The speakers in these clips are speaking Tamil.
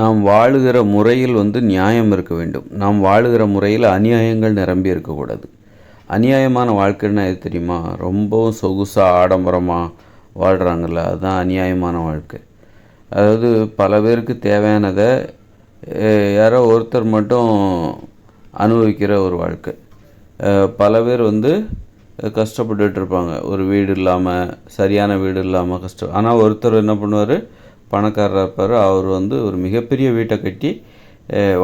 நாம் வாழுகிற முறையில் வந்து நியாயம் இருக்க வேண்டும். நாம் வாழுகிற முறையில் அநியாயங்கள் நிரம்பி இருக்கக்கூடாது அநியாயமான வாழ்க்கைன்னா எது தெரியுமா? ரொம்பவும் சொகுசாக ஆடம்பரமாக வாழ்கிறாங்கல்ல அதுதான் அநியாயமான வாழ்க்கை. அதாவது பல பேருக்கு தேவையானதை யாரோ ஒருத்தர் மட்டும் அனுபவிக்கிற ஒரு வாழ்க்கை. பல பேர் வந்து கஷ்டப்பட்டுட்டு இருப்பாங்க. ஒரு வீடு இல்லாமல் சரியான வீடு இல்லாமல் கஷ்டம் ஆனால் ஒருத்தர் என்ன பண்ணுவார்? பணக்காரராக இருப்பார். அவர் வந்து ஒரு மிகப்பெரிய வீட்டை கட்டி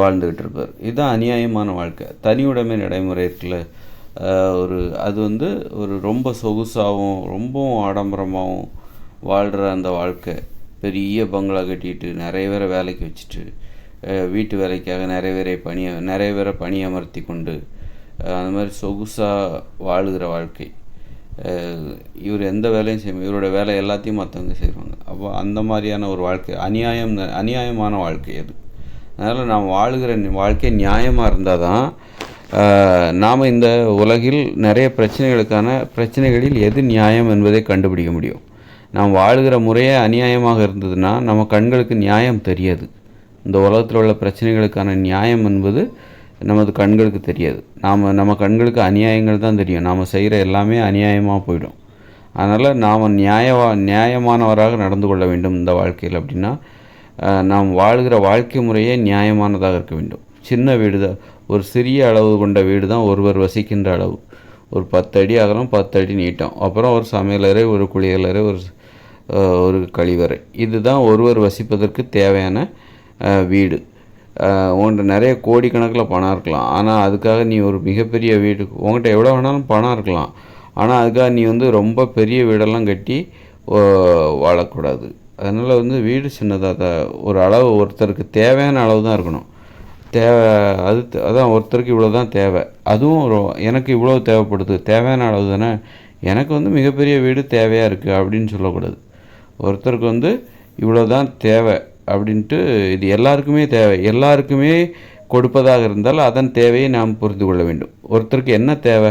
வாழ்ந்துக்கிட்டு இருப்பார். இதுதான் அநியாயமான வாழ்க்கை. தனி நடைமுறை இருக்குல்ல ஒரு அது வந்து ஒரு ரொம்ப சொகுசாகவும் ரொம்பவும் ஆடம்பரமாகவும் வாழ்கிற அந்த வாழ்க்கை. பெரிய பங்களா கட்டிட்டு நிறைய பேரை வேலைக்கு வச்சுட்டு வீட்டு வேலைக்காக நிறைய பேரை பணிய நிறைய பேரை பணியமர்த்தி கொண்டு அந்த மாதிரி சொகுசாக வாழுகிற வாழ்க்கை. இவர் எந்த வேலையும் செய்ய இவரோட வேலை எல்லாத்தையும் மற்றவங்க செய்வாங்க. அப்போ அந்த மாதிரியான ஒரு வாழ்க்கை அநியாயம் அநியாயமான வாழ்க்கை அது. அதனால் நாம் வாழுகிற வாழ்க்கை நியாயமாக இருந்தால் தான் நாம் இந்த உலகில் நிறைய பிரச்சனைகளுக்கான பிரச்சனைகளில் எது நியாயம் என்பதை கண்டுபிடிக்க முடியும். நாம் வாழுகிற முறையே அநியாயமாக இருந்ததுன்னா நம்ம கண்களுக்கு நியாயம் தெரியாது. இந்த உலகத்தில் உள்ள பிரச்சனைகளுக்கான நியாயம் என்பது நமது கண்களுக்கு தெரியாது. நாம் நம்ம கண்களுக்கு அநியாயங்கள் தான் தெரியும். நாம் செய்கிற எல்லாமே அநியாயமாக போயிடும். அதனால் நாம் நியாயவா நியாயமானவராக நடந்து கொள்ள வேண்டும் இந்த வாழ்க்கையில் அப்படின்னா நாம் வாழ்கிற வாழ்க்கை முறையே நியாயமானதாக இருக்க வேண்டும். சின்ன வீடு தான். ஒரு சிறிய அளவு கொண்ட வீடு தான் ஒருவர் வசிக்கின்ற அளவு. ஒரு பத்து அடி அகலம் பத்து அடி நீட்டம். அப்புறம் ஒரு சமையலறை ஒரு குளியலறை ஒரு ஒரு கழிவறை. இதுதான் ஒருவர் வசிப்பதற்கு தேவையான வீடு. உன்கிட்ட நிறைய கோடிக்கணக்கில் பணம் இருக்கலாம். ஆனால் அதுக்காக நீ ஒரு மிகப்பெரிய வீடு உங்கள்கிட்ட எவ்வளோ வேணாலும் பணம் இருக்கலாம். ஆனால் அதுக்காக நீ வந்து ரொம்ப பெரிய வீடெல்லாம் கட்டி ஓ, வாழக்கூடாது. அதனால் வந்து வீடு சின்னதாக தான். ஒரு அளவு ஒருத்தருக்கு தேவையான அளவு தான் இருக்கணும். தேவை அது அதான் ஒருத்தருக்கு இவ்வளோ தான் தேவை. அதுவும் எனக்கு இவ்வளோ தேவைப்படுது. தேவையான அளவு தானே. எனக்கு வந்து மிகப்பெரிய வீடு தேவையாக இருக்குது அப்படின்னு சொல்லக்கூடாது. ஒருத்தருக்கு வந்து இவ்வளோ தான் தேவை. அப்படின்ட்டு இது எல்லாருக்குமே தேவை. எல்லாருக்குமே கொடுப்பதாக இருந்தால் அதன் தேவையை நாம் புரிந்து கொள்ள வேண்டும். ஒருத்தருக்கு என்ன தேவை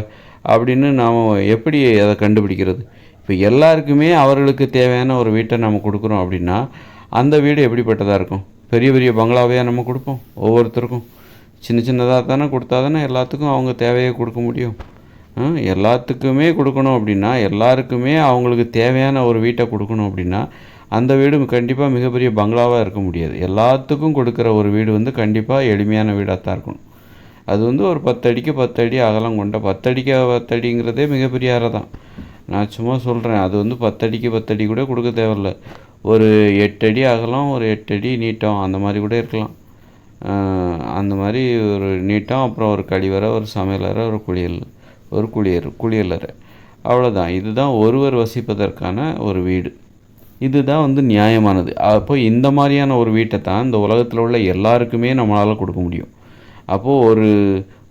அப்படின்னு நாம் எப்படி அதை கண்டுபிடிக்கிறது? இப்போ எல்லாருக்குமே அவர்களுக்கு தேவையான ஒரு வீட்டை நம்ம கொடுக்குறோம் அப்படின்னா அந்த வீடு எப்படிப்பட்டதாக இருக்கும்? பெரிய பெரிய பங்களாவையாக நம்ம கொடுப்போம் ஒவ்வொருத்தருக்கும். சின்ன சின்னதாக தானே கொடுத்தா தானே எல்லாத்துக்கும் அவங்க தேவையை கொடுக்க முடியும். எல்லாத்துக்குமே கொடுக்கணும் அப்படின்னா எல்லாருக்குமே அவங்களுக்கு தேவையான ஒரு வீட்டை கொடுக்கணும் அப்படின்னா அந்த வீடு கண்டிப்பாக மிகப்பெரிய பங்களாவாக இருக்க முடியாது. எல்லாத்துக்கும் கொடுக்குற ஒரு வீடு வந்து கண்டிப்பாக எளிமையான வீடாக தான் இருக்கணும். அது வந்து ஒரு பத்தடிக்கு பத்தடி அகலம் கொண்ட பத்தடிக்கு பத்தடிங்கிறதே மிகப்பெரிய அறை தான் நான் சும்மா சொல்கிறேன் அது வந்து பத்தடிக்கு பத்தடி கூட கொடுக்க தேவையில்ல. ஒரு எட்டடி அகலம் ஒரு எட்டடி நீட்டம் அந்த மாதிரி கூட இருக்கலாம். அந்த மாதிரி ஒரு நீட்டம் அப்புறம் ஒரு கழிவறை ஒரு சமையலறை ஒரு குளியல் ஒரு குளியல் குளியலறை. அவ்வளோதான் இதுதான் ஒருவர் வசிப்பதற்கான ஒரு வீடு. இதுதான் வந்து நியாயமானது. அப்போ இந்த மாதிரியான ஒரு வீட்டை தான் இந்த உலகத்தில் உள்ள எல்லாருக்குமே நம்மளால் கொடுக்க முடியும். அப்போது ஒரு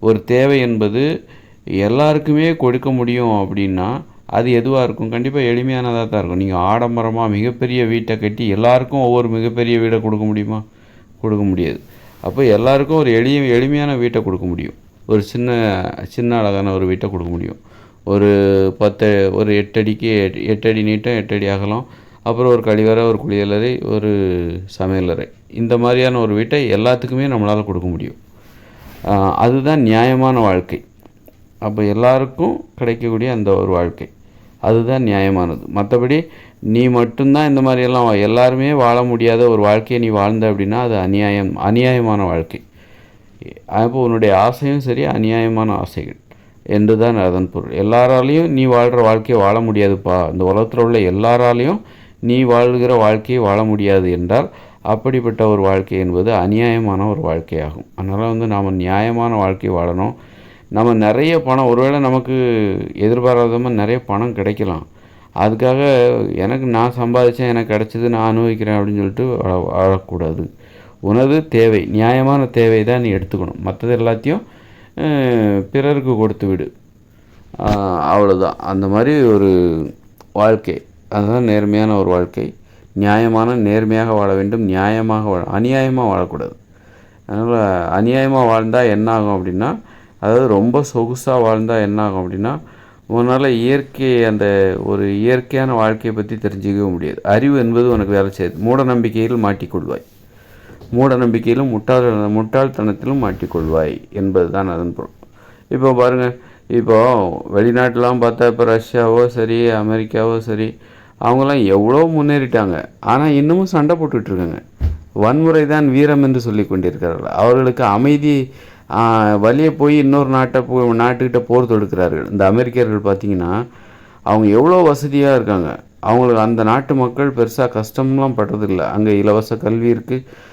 ஒரு தேவை என்பது எல்லாருக்குமே கொடுக்க முடியும் அப்படின்னா அது எதுவாக இருக்கும்? கண்டிப்பாக எளிமையானதாக தான் இருக்கும். நீங்கள் ஆடம்பரமாக மிகப்பெரிய வீட்டை கட்டி எல்லாருக்கும் ஒவ்வொரு மிகப்பெரிய வீடை கொடுக்க முடியுமா? கொடுக்க முடியாது. அப்போ எல்லாருக்கும் ஒரு எளிய எளிமையான வீட்டை கொடுக்க முடியும். ஒரு சின்ன சின்ன அழகான ஒரு வீட்டை கொடுக்க முடியும். ஒரு பத்து ஒரு எட்டடிக்கு எட் எட்டடி நீட்டம் எட்டடி அகலம் அப்புறம் ஒரு கழிவறை ஒரு குளியலறை ஒரு சமையலறை. இந்த மாதிரியான ஒரு வீட்டை எல்லாத்துக்குமே நம்மளால் கொடுக்க முடியும். அதுதான் நியாயமான வாழ்க்கை. அப்போ எல்லாருக்கும் கிடைக்கக்கூடிய அந்த ஒரு வாழ்க்கை. அதுதான் நியாயமானது. மற்றபடி நீ மட்டும்தான் இந்த மாதிரியெல்லாம் எல்லாருமே வாழ முடியாத ஒரு வாழ்க்கையை நீ வாழ்ந்த அப்படின்னா அது அநியாயம் அநியாயமான வாழ்க்கை. அப்போ உன்னுடைய ஆசையும் சரி அநியாயமான ஆசைகள். என்று தான் அதன் பொருள். எல்லாராலையும் நீ வாழ்கிற வாழ்க்கையை வாழ முடியாதுப்பா. இந்த உலகத்தில் உள்ள எல்லாராலையும் நீ வாழ்கிற வாழ்க்கையை வாழ முடியாது என்றால் அப்படிப்பட்ட ஒரு வாழ்க்கை என்பது அநியாயமான ஒரு வாழ்க்கையாகும். அதனால் வந்து நாம் நியாயமான வாழ்க்கை வாழணும். நம்ம நிறைய பணம் ஒருவேளை நமக்கு எதிர்பாராதமாக நிறைய பணம் கிடைக்கலாம். அதுக்காக எனக்கு நான் சம்பாதிச்சேன் எனக்கு கிடைச்சது நான் அனுபவிக்கிறேன் அப்படின்னு சொல்லிட்டு வாழ வாழக்கூடாது. உனது தேவை நியாயமான தேவை தான் நீ எடுத்துக்கணும். மற்றது எல்லாத்தையும் பிறருக்கு கொடுத்து விடு. அவ்வளோதான் அந்த மாதிரி ஒரு வாழ்க்கை. அதுதான் நேர்மையான ஒரு வாழ்க்கை. நியாயமான நேர்மையாக வாழ வேண்டும் நியாயமாக வாழ அநியாயமாக வாழக்கூடாது. அதனால் அநியாயமாக வாழ்ந்தால் என்ன ஆகும் அப்படின்னா அதாவது ரொம்ப சொகுசாக வாழ்ந்தால் என்ன ஆகும் அப்படின்னா உன்னால் இயற்கை அந்த ஒரு இயற்கையான வாழ்க்கையை பற்றி தெரிஞ்சிக்கவே முடியாது. அறிவு என்பது உனக்கு வேலை செய்யாது. மூட நம்பிக்கையில் மாட்டிக்கொள்வாய். மூட நம்பிக்கையிலும் முட்டாள் முட்டாள்தனத்திலும் மாட்டிக்கொள்வாய் என்பது தான் அதன் பொருள். இப்போ பாருங்கள் இப்போது வெளிநாட்டிலாம் பார்த்தா இப்போ ரஷ்யாவோ சரி அமெரிக்காவோ சரி அவங்களாம் எவ்வளோ முன்னேறிட்டாங்க. ஆனால் இன்னமும் சண்டை போட்டுட்ருக்காங்க வன்முறை தான் வீரம் என்று சொல்லி கொண்டிருக்கிறார்கள். அவர்களுக்கு அமைதி வழியே போய் இன்னொரு நாட்டை போ நாட்டுக்கிட்ட போர் தொடுக்கிறார்கள். இந்த அமெரிக்கர்கள் பார்த்தீங்கன்னா அவங்க எவ்வளோ வசதியாக இருக்காங்க. அவங்களுக்கு அந்த நாட்டு மக்கள் பெருசாக கஷ்டம்லாம் படுறதில்லை. அங்கே இலவச கல்வி இருக்குது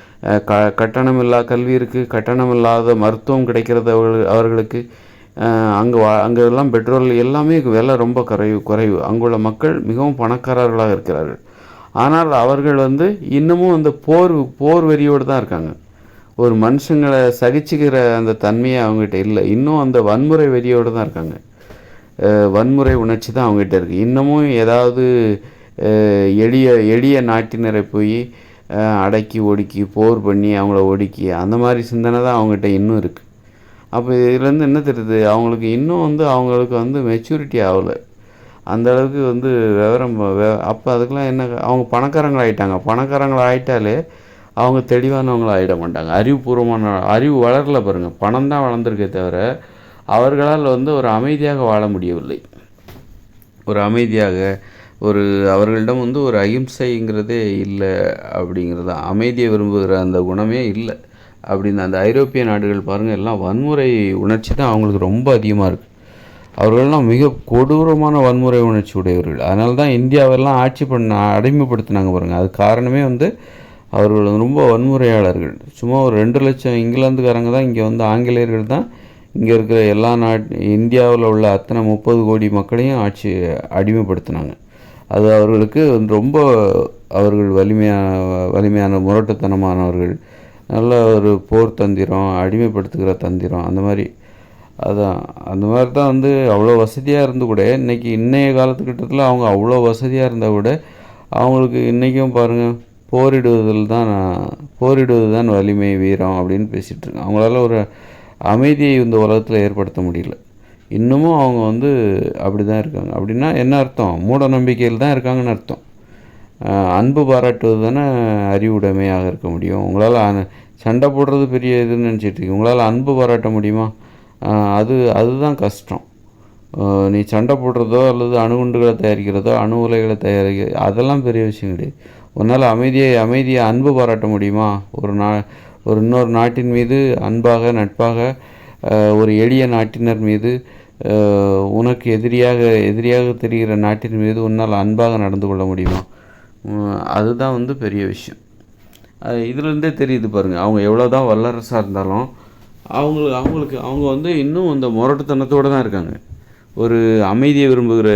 க கட்டணம் இல்லா கல்வி இருக்குது கட்டணம் இல்லாத மருத்துவம் கிடைக்கிறது அவர்கள் அவர்களுக்கு. அங்கே அங்கே எல்லாம் பெட்ரோல் எல்லாமே விலை ரொம்ப குறைவு குறைவு. அங்குள்ள மக்கள் மிகவும் பணக்காரர்களாக இருக்கிறார்கள். ஆனால் அவர்கள் வந்து இன்னமும் அந்த போர் போர் வெறியோடு தான் இருக்காங்க. ஒரு மனுஷங்களை சகிச்சுக்கிற அந்த தன்மையை அவங்ககிட்ட இல்லை. இன்னும் அந்த வன்முறை வெறியோடு தான் இருக்காங்க. வன்முறை உணர்ச்சி தான் அவங்ககிட்ட இருக்குது இன்னமும் ஏதாவது எளிய எளிய நாட்டினரை போய் அடக்கி ஒடுக்கி போர் பண்ணி அவங்கள ஒடுக்கி அந்த மாதிரி சிந்தனை தான் அவங்ககிட்ட இன்னும் இருக்குது அப்போ இதுலேருந்து என்ன தெரியுது? அவங்களுக்கு இன்னும் வந்து அவங்களுக்கு வந்து மெச்சூரிட்டி ஆகலை. அந்த அளவுக்கு வந்து விவரம் அப்போ அதுக்கெலாம் என்ன அவங்க பணக்காரங்களாகிட்டாங்க பணக்காரங்களாகிட்டாலே அவங்க தெளிவானவங்களாக ஆகிட மாட்டாங்க. அறிவுபூர்வமான அறிவு வளரல பாருங்கள் பணம் தான் வளர்ந்துருக்கே தவிர அவர்களால் வந்து ஒரு அமைதியாக வாழ முடியவில்லை. ஒரு அமைதியாக ஒரு அவர்களிடம் வந்து ஒரு அகிம்சைங்கிறதே இல்லை அப்படிங்கிறது. அமைதியை விரும்புகிற அந்த குணமே இல்லை. அப்படின்னு அந்த ஐரோப்பிய நாடுகள் பாருங்கள் எல்லாம் வன்முறை உணர்ச்சி தான் அவங்களுக்கு ரொம்ப அதிகமாக இருக்குது அவர்கள்லாம் மிக கொடூரமான வன்முறை உணர்ச்சி உடையவர்கள். அதனால தான் இந்தியாவெல்லாம் ஆட்சி பண்ண அடிமைப்படுத்தினாங்க பாருங்கள் அது காரணமே வந்து அவர்கள் ரொம்ப வன்முறையாளர்கள். சும்மா ஒரு ரெண்டு லட்சம் இங்கிலாந்துக்காரங்க தான் இங்கே வந்து ஆங்கிலேயர்கள் தான் இங்கே இருக்கிற எல்லா நாட் இந்தியாவில் உள்ள அத்தனை முப்பது கோடி மக்களையும் ஆட்சி அடிமைப்படுத்தினாங்க. அது அவர்களுக்கு ரொம்ப அவர்கள் வலிமையான வலிமையான முரட்டுத்தனமானவர்கள். நல்ல ஒரு போர் தந்திரம் அடிமைப்படுத்துகிற தந்திரம் அந்த மாதிரி. அதான். அந்த மாதிரி தான் வந்து அவ்வளோ வசதியாக இருந்து கூட இன்றைக்கி இன்றைய காலத்துக்கிட்டத்தில் அவங்க அவ்வளோ வசதியாக இருந்தால் கூட அவங்களுக்கு இன்றைக்கும் பாருங்கள் போரிடுவதில் தான் போரிடுவது தான் வலிமை வீரம் அப்படின்னு பேசிகிட்டு இருக்காங்க. அவங்களால ஒரு அமைதியை இந்த உலகத்தில் ஏற்படுத்த முடியல. இன்னமும் அவங்க வந்து அப்படி தான் இருக்காங்க. அப்படின்னா என்ன அர்த்தம்? மூட நம்பிக்கையில் தான் இருக்காங்கன்னு அர்த்தம். அன்பு பாராட்டுவது தானே அறிவுடைமையாக இருக்க முடியும். உங்களால் சண்டை போடுறது பெரிய இதுன்னு நினச்சிட்டு உங்களால் அன்பு பாராட்ட முடியுமா? அது அதுதான் கஷ்டம். நீ சண்டை போடுறதோ அல்லது அணுகுண்டுகளை தயாரிக்கிறதோ அணு உலைகளை தயாரிக்க அதெல்லாம் பெரிய விஷயம் கிடையாது. உன்னால் அமைதியை அமைதியை அன்பு பாராட்ட முடியுமா? ஒரு நா ஒரு இன்னொரு நாட்டின் மீது அன்பாக நட்பாக ஒரு எளிய நாட்டினர் மீது உனக்கு எதிரியாக எதிரியாக தெரிகிற நாட்டின் மீது உன்னால் அன்பாக நடந்து கொள்ள முடியுமா? அதுதான் வந்து பெரிய விஷயம். இதுலேருந்தே தெரியுது பாருங்கள் அவங்க எவ்வளோ தான் வல்லரசாக இருந்தாலும் அவங்களுக்கு அவங்களுக்கு அவங்க வந்து இன்னும் அந்த முரட்டுத்தனத்தோடு தான் இருக்காங்க. ஒரு அமைதியை விரும்புகிற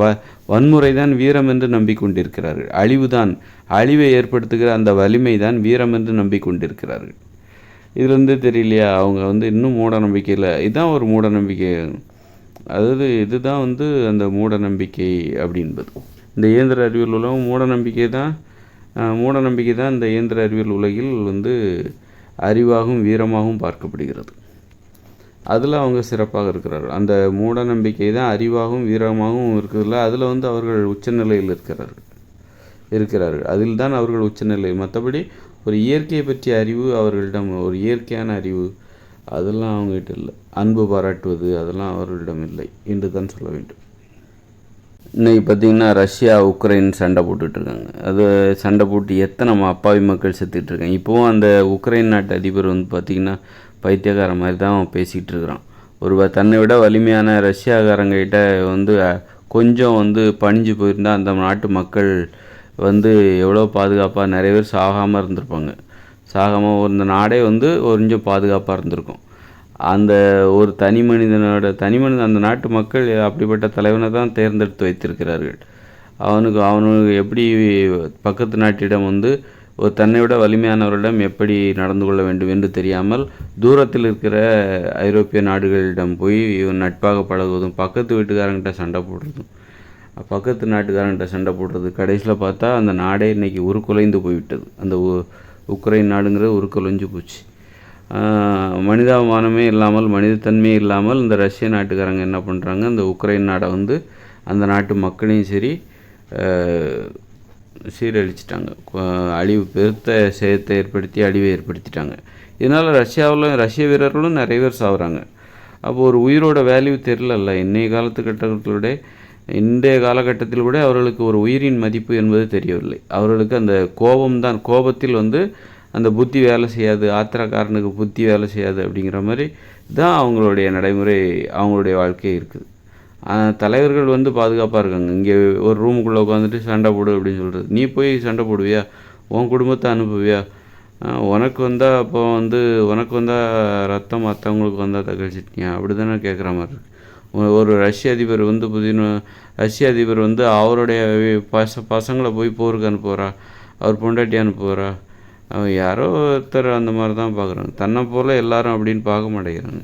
வ வன்முறை தான் வீரம் என்று நம்பிக்கொண்டிருக்கிறார்கள். அழிவு தான் அழிவை ஏற்படுத்துகிற அந்த வலிமை தான் வீரம் என்று நம்பிக்கொண்டிருக்கிறார்கள். இதுலேருந்து தெரியலையா? அவங்க வந்து இன்னும் மூட நம்பிக்கையில் இதுதான் ஒரு மூட நம்பிக்கை. அதாவது இதுதான் வந்து அந்த மூட நம்பிக்கை அப்படின்பது. இந்த இயந்திர அறிவியல் உலகம் மூட நம்பிக்கை தான் மூட நம்பிக்கை தான் இந்த இயந்திர அறிவியல் உலகில் வந்து அறிவாகவும் வீரமாகவும் பார்க்கப்படுகிறது. அதில் அவங்க சிறப்பாக இருக்கிறார்கள். அந்த மூட நம்பிக்கை தான் அறிவாகவும் வீரமாகவும் இருக்கிறதுல அதில் வந்து அவர்கள் உச்சநிலையில் இருக்கிறார்கள். இருக்கிறார்கள். அதில் தான் அவர்கள் உச்சநிலை. மற்றபடி ஒரு இயற்கையை பற்றிய அறிவு அவர்களிடம் ஒரு இயற்கையான அறிவு அதெல்லாம் அவங்ககிட்ட இல்லை. அன்பு பாராட்டுவது அதெல்லாம் அவர்களிடம் இல்லை என்று தான் சொல்ல வேண்டும். இன்னைக்கு பார்த்திங்கன்னா ரஷ்யா உக்ரைன் சண்டை போட்டுட்ருக்காங்க. அது சண்டை போட்டு எத்தனை அப்பாவி மக்கள் செத்துட்ருக்காங்க. இப்போவும் அந்த உக்ரைன் நாட்டு அதிபர் வந்து பார்த்திங்கன்னா பைத்தியக்கார மாதிரி தான் பேசிகிட்டு இருக்கிறான் ஒரு தன்னை விட வலிமையான ரஷ்யாக்காரங்கிட்ட வந்து கொஞ்சம் வந்து பணிஞ்சு போயிருந்தால் அந்த நாட்டு மக்கள் வந்து எவ்வளோ பாதுகாப்பாக நிறைய பேர் சாகாமல் இருந்திருப்பாங்க. சாகாமல் இந்த நாடே வந்து கொஞ்சம் பாதுகாப்பாக இருந்திருக்கும். அந்த ஒரு தனி மனிதனோட தனி மனிதன் அந்த நாட்டு மக்கள் அப்படிப்பட்ட தலைவனை தான் தேர்ந்தெடுத்து வைத்திருக்கிறார்கள். அவனுக்கு அவனுக்கு எப்படி பக்கத்து நாட்டிடம் வந்து ஒரு தன்னை விட வலிமையானவரிடம் எப்படி நடந்து கொள்ள வேண்டும் என்று தெரியாமல் தூரத்தில் இருக்கிற ஐரோப்பிய நாடுகளிடம் போய் இவன் நட்பாக பழகுவதும் பக்கத்து வீட்டுக்காரங்கிட்ட சண்டை போடுறதும் பக்கத்து நாட்டுக்காரங்கிட்ட சண்டை போடுறது கடைசியில் பார்த்தா அந்த நாடே இன்றைக்கி உருக்குலைந்து போய்விட்டது. அந்த உக்ரைன் நாடுங்கிறது உருக்குலைஞ்சு போச்சு. மனிதாபிமானமே இல்லாமல் மனிதத்தன்மையே இல்லாமல் இந்த ரஷ்ய நாட்டுக்காரங்க என்ன பண்ணுறாங்க இந்த உக்ரைன் நாடை வந்து அந்த நாட்டு மக்களையும் சரி சீரழிச்சிட்டாங்க. அழிவு பெருத்த சேதத்தை ஏற்படுத்தி அழிவை ஏற்படுத்திட்டாங்க. இதனால் ரஷ்யாவில் ரஷ்ய வீரர்களும் நிறைய பேர் சாகுறாங்க அப்போ ஒரு உயிரோட வேல்யூ தெரிலல்ல இன்றைய காலத்துக்கட்டங்களோட இன்றைய காலகட்டத்தில் கூட அவர்களுக்கு ஒரு உயிரின் மதிப்பு என்பது தெரியவில்லை. அவர்களுக்கு அந்த கோபம்தான் கோபத்தில் வந்து அந்த புத்தி வேலை செய்யாது ஆத்திரக்காரனுக்கு புத்தி வேலை செய்யாது அப்படிங்கிற மாதிரி தான் அவங்களுடைய நடைமுறை அவங்களுடைய வாழ்க்கை இருக்குது. தலைவர்கள் வந்து பாதுகாப்பாக இருக்காங்க. இங்கே ஒரு ரூமுக்குள்ளே உட்காந்துட்டு சண்டை போடு அப்படின்னு சொல்கிறது நீ போய் சண்டை போடுவியா? உன் குடும்பத்தை அனுப்புவியா? உனக்கு வந்தால் அப்போ வந்து உனக்கு வந்தால் ரத்தம் மற்றவங்களுக்கு வந்தால் தகழ்ச்சிட்டியா அப்படி தானே கேட்குற மாதிரி இருக்கு. ஒரு- ரஷ்ய அதிபர் வந்து புதின ரஷ்ய அதிபர் வந்து அவருடைய பச பசங்களை போய் போருக்கு அனுப்புகிறா அவர் பொண்டாட்டி அனுப்புகிறா அவன் யாரோ ஒருத்தர் அந்த மாதிரி தான் பார்க்குறாங்க. தன்னை போல் எல்லாரும் அப்படின்னு பார்க்க மாட்டேங்கிறாங்க.